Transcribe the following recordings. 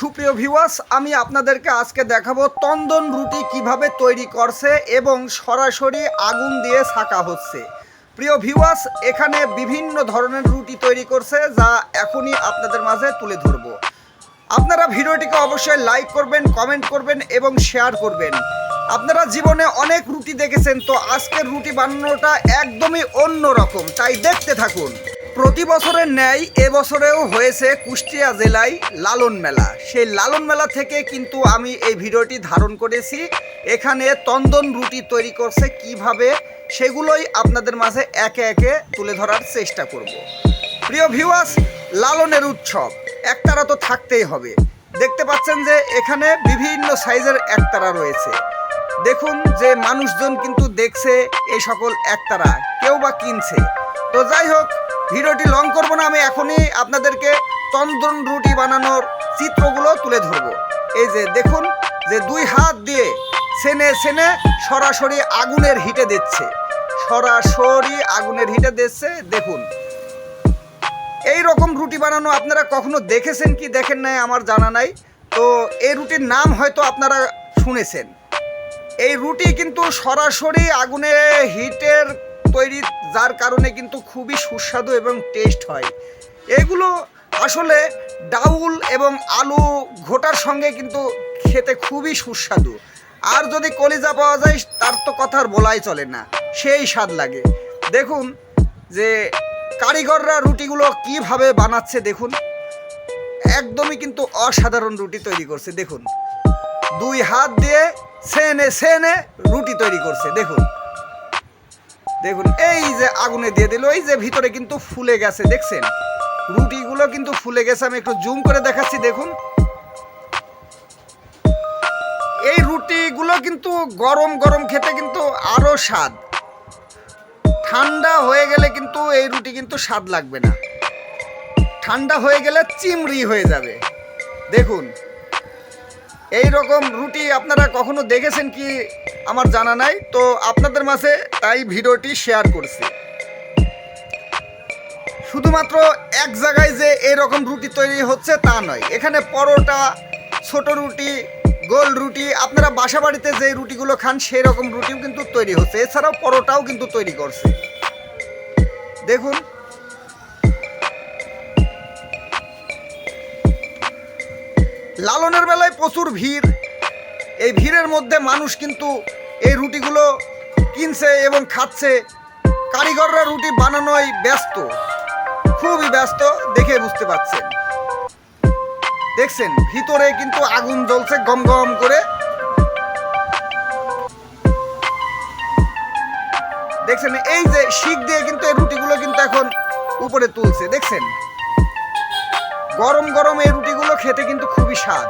সুপ্রিয় ভিউয়ার্স আমি আপনাদেরকে আজকে দেখাবো তন্দন রুটি কীভাবে তৈরি করছে এবং সরাসরি আগুন দিয়ে ছাকা হচ্ছে। প্রিয় ভিউয়ার্স এখানে বিভিন্ন ধরনের রুটি তৈরি করছে যা এখনই আপনাদের মাঝে তুলে ধরবো। আপনারা ভিডিওটিকে অবশ্যই লাইক করবেন কমেন্ট করবেন এবং শেয়ার করবেন। আপনারা জীবনে অনেক রুটি দেখেছেন, তো আজকের রুটি বানানোটা একদমই অন্য রকম তাই দেখতে থাকুন। প্রতি বছরের ন্যায় এবছরেও হয়েছে কুষ্টিয়া জেলায় লালন মেলা। সেই লালন মেলা থেকে কিন্তু আমি এই ভিডিওটি ধারণ করেছি। এখানে তন্দন রুটি তৈরি করছে কীভাবে, সেগুলোই আপনাদের মাঝে একে একে তুলে ধরার চেষ্টা করব। প্রিয় ভিউয়ার্স লালনের উৎসব, একতারা তো থাকতেই হবে। দেখতে পাচ্ছেন যে এখানে বিভিন্ন সাইজের একতারা রয়েছে। দেখুন যে মানুষজন কিন্তু দেখছে এই সকল একতারা, কেউ বা কিনছে। তো যাই হোক, ভিডিওটি লং করব না, আমি এখনই আপনাদেরকে চন্দন রুটি বানানোর চিত্রগুলো তুলে ধরবো। এই যে দেখুন, যে দুই হাত দিয়ে সেনে সেনে সরাসরি আগুনের হিটে দিচ্ছে। সরাসরি আগুনের হিটে দিচ্ছে, দেখুন। এই রকম রুটি বানানো আপনারা কখনো দেখেছেন কি, দেখেন নাই, আমার জানা নাই। তো এই রুটির নাম হয়তো আপনারা শুনেছেন। এই রুটি কিন্তু সরাসরি আগুনে হিটের তৈরি, যার কারণে কিন্তু খুবই সুস্বাদু এবং টেস্ট হয়। এগুলো আসলে ডাউল এবং আলু ঘোটার সঙ্গে কিন্তু খেতে খুবই সুস্বাদু। আর যদি কলিজা পাওয়া যায়, তার তো কথা আর বলাই চলে না, সেই স্বাদ লাগে। দেখুন যে কারিগররা রুটিগুলো কীভাবে বানাচ্ছে, দেখুন। একদমই কিন্তু অসাধারণ রুটি তৈরি করছে, দেখুন। দুই হাত দিয়ে সেনে সেনে রুটি তৈরি করছে, দেখুন। দেখুন, এই যে আগুনে দিয়ে দিল, এই যে ভিতরে কিন্তু ফুলে গেছে, দেখছেন? রুটিগুলো কিন্তু ফুলে গেছে, আমি একটু জুম করে দেখাচ্ছি, দেখুন। এই রুটিগুলো কিন্তু গরম গরম খেতে কিন্তু আরও স্বাদ। ঠান্ডা হয়ে গেলে কিন্তু এই রুটি কিন্তু স্বাদ লাগবে না। ঠান্ডা হয়ে গেলে চিমড়ি হয়ে যাবে। দেখুন এই রকম রুটি আপনারা কখনো দেখেছেন কি? আমার জানা নাই। তো আপনাদের মাঝে তাই ভিডিওটি শেয়ার করছি। শুধুমাত্র এক জায়গায় যে এই রকম রুটি তৈরি হচ্ছে তা নয়। এখানে পরোটা, ছোট রুটি, গোল রুটি, আপনারা বাসা বাড়িতে যে রুটিগুলো খান সেই রকম রুটিও কিন্তু তৈরি হচ্ছে। এছাড়াও পরোটাও কিন্তু তৈরি করছে। দেখুন লালনের বেলায় প্রচুর ভিড়। এই ভিড়ের মধ্যে মানুষ কিন্তু এই রুটিগুলো কিনছে এবং খাচ্ছে। কারিগররা রুটি বানানোয় ব্যস্ত। খুবই ব্যস্ত দেখে বুঝতে পারছেন। দেখছেন, ভিতরে কিন্তু আগুন জ্বলছে গম গম করে। দেখছেন, এই যে শিক দিয়ে কিন্তু এই রুটিগুলো কিন্তু এখন উপরে তুলছে। দেখছেন? গরম গরম এই রুটিগুলো খেতে কিন্তু খুবই স্বাদ।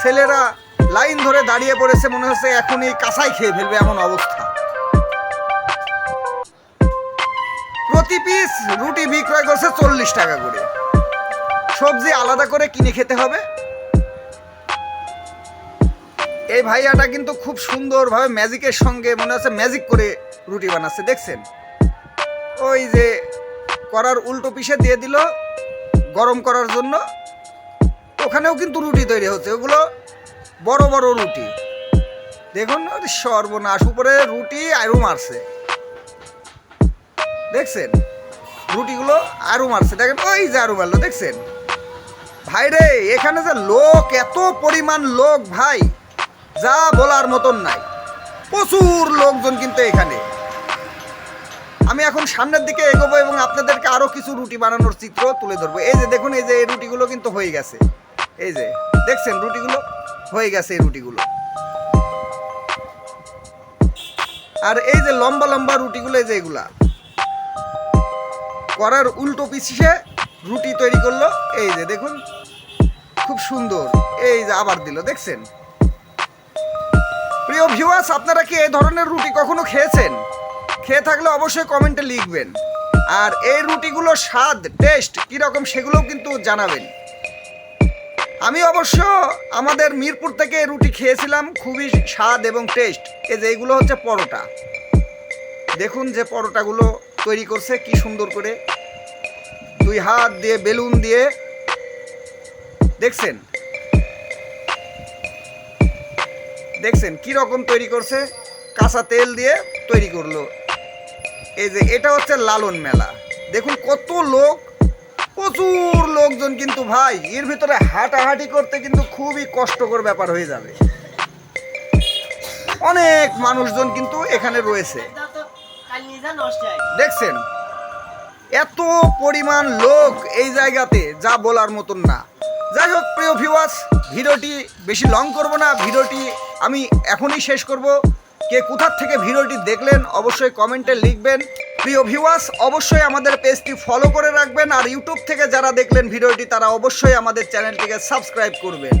ছেলেরা লাইন ধরে দাঁড়িয়ে পড়েছে, মনে হচ্ছে এখনই কাঁচাই খেয়ে ফেলবে এমন অবস্থা। প্রতি পিস রুটি বিক্রয় করছে চল্লিশ টাকা করে। সবজি আলাদা করে কিনে খেতে হবে। এই ভাইয়াটা কিন্তু খুব সুন্দরভাবে ম্যাজিকের সঙ্গে মনে হচ্ছে ম্যাজিক করে রুটি বানাচ্ছে, দেখছেন? ওই যে করার উল্টো পিসে দিয়ে দিল গরম করার জন্য, ওখানেও কিন্তু রুটি তৈরি হচ্ছে, ওগুলো বড় বড় রুটি। দেখুন সর্বনাশ, উপরে রুটি আরও মারছে। দেখছেন? রুটিগুলো আরও মারছে। দেখেন, ওই যে আরও মারলো, দেখছেন? ভাই রে, এখানে যে লোক, এত পরিমাণ লোক ভাই, যা বলার মতন নাই। প্রচুর লোকজন কিন্তু এখানে। আমি এখন সামনের দিকে এগোবো এবং আপনাদেরকে আরও কিছু রুটি বানানোর চিত্র তুলে ধরবো। এই যে দেখুন, এই যে এই রুটিগুলো কিন্তু হয়ে গেছে। এই যে, দেখছেন রুটিগুলো? হয়ে গেছে এই রুটিগুলো। আর এই যে লম্বা লম্বা রুটিগুলো, এই যে এগুলা। করার উল্টো পিছিয়ে রুটি তৈরি করল। এই যে দেখুন, খুব সুন্দর। এই যে আবার দিল, দেখছেন? প্রিয় ভিউয়ার্স আপনারা কি এই ধরনের রুটি কখনো খেয়েছেন? খেয়ে থাকলে অবশ্যই কমেন্টে লিখবেন। আর এই রুটিগুলোর স্বাদ টেস্ট কীরকম সেগুলোও কিন্তু জানাবেন। আমি অবশ্য আমাদের মিরপুর থেকে রুটি খেয়েছিলাম, খুবই স্বাদ এবং টেস্ট এই যে এইগুলো হচ্ছে পরোটা। দেখুন যে পরোটাগুলো তৈরি করছে, কি সুন্দর করে। দুই হাত দিয়ে বেলুন দিয়ে, দেখছেন? দেখছেন কি রকম তৈরি করছে? কাঁচা তেল দিয়ে তৈরি করল। এই যে, এটা হচ্ছে লালন মেলা। দেখুন কত লোক, প্রচুর লোকজন কিন্তু ভাই, এর ভিতরে হাঁটাহাঁটি করতে কিন্তু খুবই কষ্টকর ব্যাপার হয়ে যাবে। অনেক মানুষজন কিন্তু এখানে রয়েছে। দেখছেন? এত পরিমাণ লোক এই জায়গাতে, যা বলার মতন না। যাই হোক, প্রিয় ভিউয়ার্স ভিডিওটি বেশি লং করব না। ভিডিওটি আমি এখনই শেষ করব। কে কোথার থেকে ভিডিওটি দেখলেন অবশ্যই কমেন্টে লিখবেন। প্রিয় ভিউয়ার্স অবশ্যই আমাদের পেজটি ফলো করে রাখবেন আর ইউটিউব থেকে যারা দেখলেন ভিডিওটি, তারা অবশ্যই আমাদের চ্যানেলটিকে সাবস্ক্রাইব করবেন।